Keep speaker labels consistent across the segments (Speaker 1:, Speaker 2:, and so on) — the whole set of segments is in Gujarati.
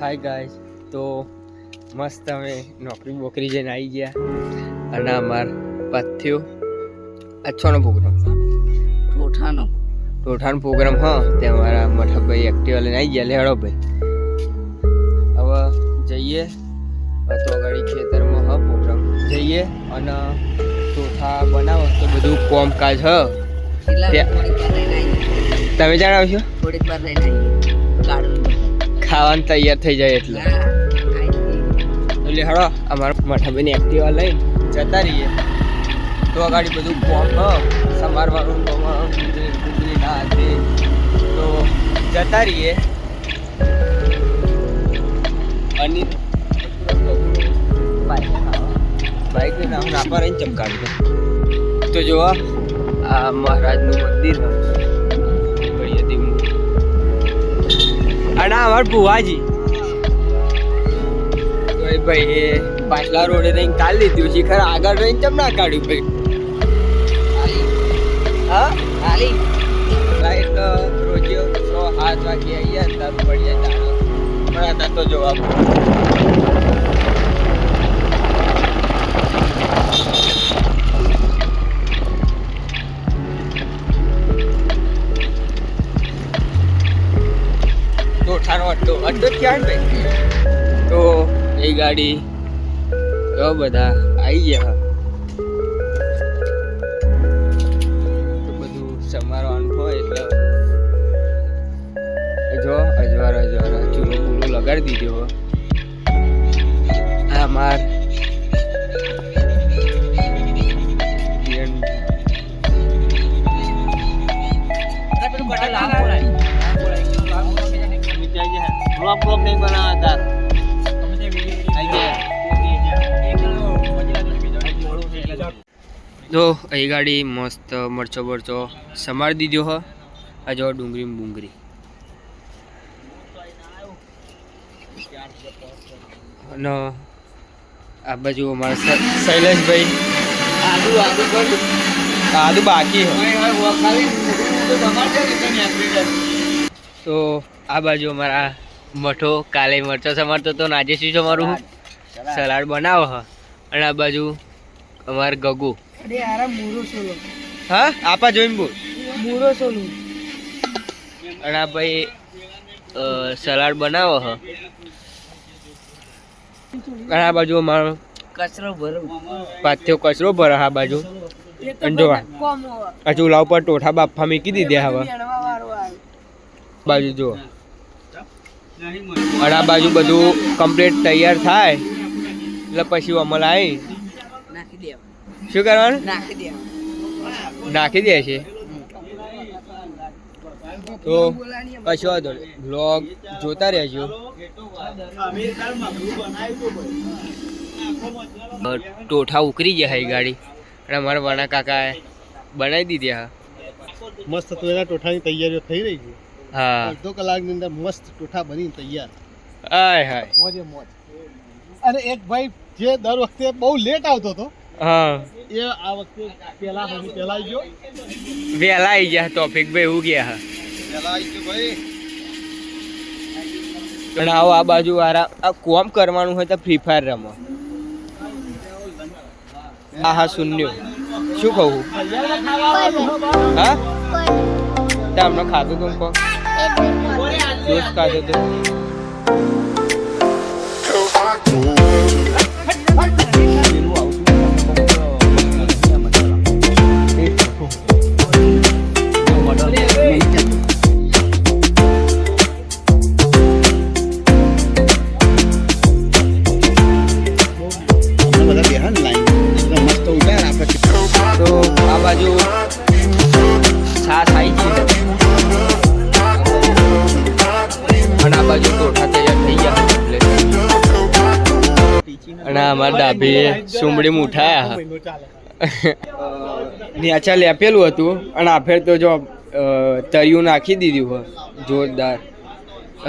Speaker 1: હાય ગાઈસ તો મસ્ત અમે નોકરી બોકરી જઈને આવી ગયા. અને અમાર પથ્યો અચ્છાનો પ્રોગ્રામ.
Speaker 2: ટોઠાનો
Speaker 1: ટોઠાનો પ્રોગ્રામ હા. તે અમારા મઠકભાઈ એક્ટિવા લઈને આવી ગયા. લેડો ભાઈ. હવે જઈએ. તો આગળ ખેતરમાં હ પ્રોગ્રામ. જઈએ અને ચોથા બનાવો. તો બધું કોમકાજ હ. તમે જણાવશો
Speaker 2: થોડીક વાર રહીને આવીએ. ગાળું
Speaker 1: ખાવાનું તૈયાર થઈ જાય એટલે.
Speaker 2: ના,
Speaker 1: એટલે હળો અમારા મઠાભાઈની એક્ટિવા લઈ જતા રહીએ. તો આગળ બધું કોમ સમારવાનું ડુંગળી ના હતી તો જતા રહીએ. અને બાઈક લઈને હું નાપા રહીને ચમકાડું તો જોવા આ મહારાજનું મંદિર. હ. આ અમાર ભુવાજી ભાઈ, એ પાછલા રોડે રહીને કાલ લીધું શિખર આગળ રહીને ચમ ના કાઢ્યું ભાઈ. હા
Speaker 2: હાલી.
Speaker 1: લાઈટ રોજ છ, સાત વાગે ને તાર પડીએ પણ તો જવાબ અડ્ડો જ ક્યાં ભાઈ તો એ ગાડી તો બધા આવી ગયા. તો બધું સમારવાનું હોય એટલે જો અજવાર અજવાર, ચૂલો બૂલો લગાડી દીધો. આ માર બેન બ્લોક બ્લોક નહીં બનાવવા તાર તો એ ગાડી મસ્ત મરચો બરચો સમારી દીધો હ આ જો ડુંગળી ને બુંગળી અને આ બાજુ અમારા શૈલેષભાઈ
Speaker 2: આદુ આદુ.
Speaker 1: આદુ બાકી. તો આ બાજુ અમારા મઠો કાલે મરચો સમારતો તો ને આજે શું સમારું સલાડ. બનાવો હ. અને આ બાજુ અમાર ગગુ. હા? આપા જોઈને બોલ.
Speaker 2: મૂરો સોલું
Speaker 1: અને આ ભાઈ સલાડ બનાવો હ. અને આ બાજુ અમારો
Speaker 2: કચરો ભરો.
Speaker 1: પાથ્યો કચરો ભરો આ બાજુ. અને જો આ ચૂલા ઉપર ટોઠા બાફા મૂકી દીધા હવે. બાજુ જુઓ. અને આ બાજુ બધું કમ્પ્લીટ તૈયાર થાય. એટલે પછી અમલ આવી.
Speaker 2: નાખી દેવાનું.
Speaker 1: શું કરવાનું?
Speaker 2: નાખી દેવાનું.
Speaker 1: નાખી દે છે. તો કશો વાંધો નહીં બ્લોગ જોતા રહેજો. ટોઠા ઉકરી ગયા એ ગાડી. અને અમારા વાણા કાકાએ બનાવી દીધી હા.
Speaker 3: મસ્ત તુવેરા ટોઠાની તૈયારીઓ થઈ રહી છે.
Speaker 1: હા.
Speaker 3: અડધો કલાકની અંદર મસ્ત ટોઠા બની તૈયાર.
Speaker 1: હાય હાય.
Speaker 3: મોજે મોજ. અને એક ભાઈ જે દર વખતે બહુ લેટ આવતો હતો
Speaker 1: હા.
Speaker 3: એ આ વખતે પેલા હજી પેલા આવી ગયો.
Speaker 1: વેલા આવી ગયા ટોપિક ભાઈ એવું ગયા હા.
Speaker 3: પેલા આવી ગયો ભાઈ.
Speaker 1: પણ આવો આ બાજુ વાળા આ કોમ કરવાનું હોય તો ફ્રી ફાયર રમો. હા હા શૂન્ય. શું કહું? હા? તમને હમણાં ખાધું તું કહો જ્યુસ ખાધું તું
Speaker 3: બધા
Speaker 1: અમારા ડાભીએ સુમડી મુઠાયા ન્યાચા લેપેલું હતું અને આ ફેર તો જો તર્યું નાખી દીધું હોય જોરદાર.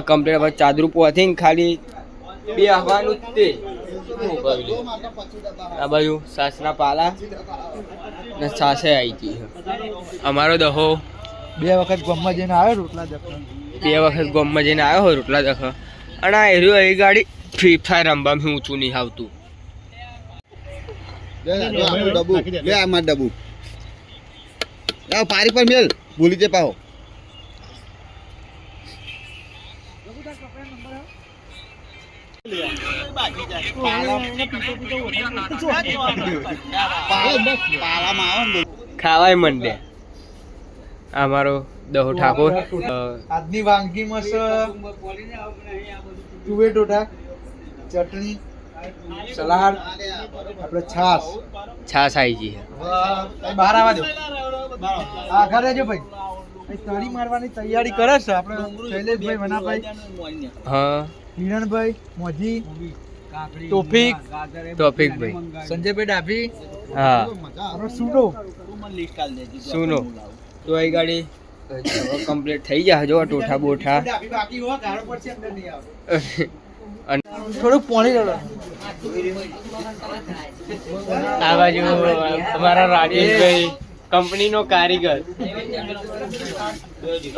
Speaker 1: કમ્પ્લેટ હવે ચાદરું ને ખાલી બે આવવાનું જ તે? આ બાજુ સાસના પાલા ને સાસે આવી ગઈ. અમારો દહો
Speaker 3: બે વખત ગોમમાં જઈને આવ્યો રોટલા જખણ.
Speaker 1: બે વખત ગોમમાં જઈને આવ્યો હોય રોટલા દખો અને આ એર્યું એ ગાડી ફ્રી ફાયર રમવામાં ઊંચું નહીં આવતું
Speaker 2: લે, પારી પર મેલ. ભૂલી જે પાહો.
Speaker 1: ખાવાય મંડે. અમારો દહો ઠાકોર.
Speaker 3: આજની વાનગીમાં તુવેર ટોટા ચટણી સલાડ આપણે છાશ.
Speaker 1: છાશ આવી ગઈ
Speaker 3: બહાર આવવા દો. આગળ રહેજો ભાઈ. તાળી મારવાની તૈયારી કરે છે આપણે શૈલેષભાઈ વનાભાઈ.
Speaker 1: હા.
Speaker 3: હિરણભાઈ મોજી. તોફિક
Speaker 1: ભાઈ.
Speaker 3: સંજયભાઈ ડાભી.
Speaker 1: હા.
Speaker 3: આપણે સુનો.
Speaker 1: સુનો તો આ ગાડી. કમ્પ્લીટ થઈ જાય જો ટોઠા બોઠા.
Speaker 3: બાકી હોય ગાળો પડશે અંદર નહીં આવે.
Speaker 1: અને
Speaker 3: થોડુંક પાણી રેડો
Speaker 1: આ બાજુ અમારા રાજેશભાઈ કંપનીનો કારીગર.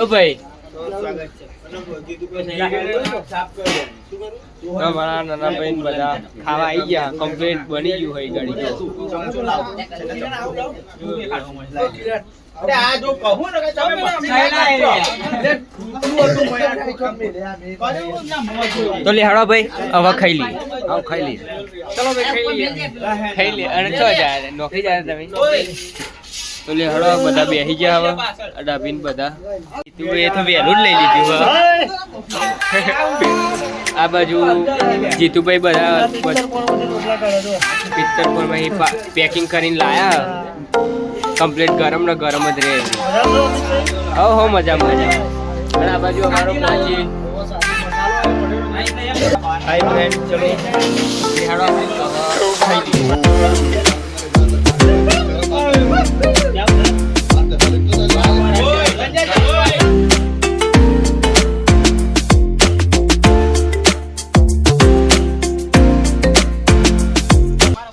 Speaker 1: ઓ ભાઈ. બધા ખાવા આવી ગયા. કમ્પ્લીટ બની ગયું હોય ગાડી તો. લેહાડો ભાઈ, હવે ખાઈ લઈએ. હવે ખાઈ લઈએ. ચલો ભાઈ ખાઈ લઈએ. ખાઈ લઈએ. અને છો જાય નોકરી જાય તમે? તો લેહાડો બધા બેસી ગયા હવે. અડાબીન બધા. તું એ તો વહેલું જ લઈ લીધું હવે. આ બાજુ જીતુભાઈ બધા પિત્તરપુરમાં પેકિંગ કરીને લાયા. કમ્પ્લીટ ગરમ ને ગરમ જ રહે. હો હો મજા મજા અને આ બાજુ અમારો પ્લાજી હાય ફ્રેન્ડ ચલો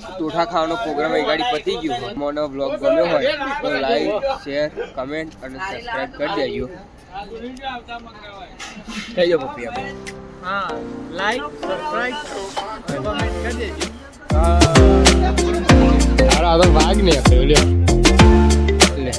Speaker 1: ટોઠા ખાવાનો પ્રોગ્રામ એ ગાડી પતી ગયો હોય. મોનો બ્લોગ ગમ્યો હોય તો લાઈક શેર કમેન્ટ અને સબસ્ક્રાઇબ કરી દેજો. થઈ જાઓ પપ્પી આપણે
Speaker 3: હા. લાઈક સબસ્ક્રાઇબ અને કમેન્ટ કરી દેજો
Speaker 1: આ તો વાઘ ને આપણે લે.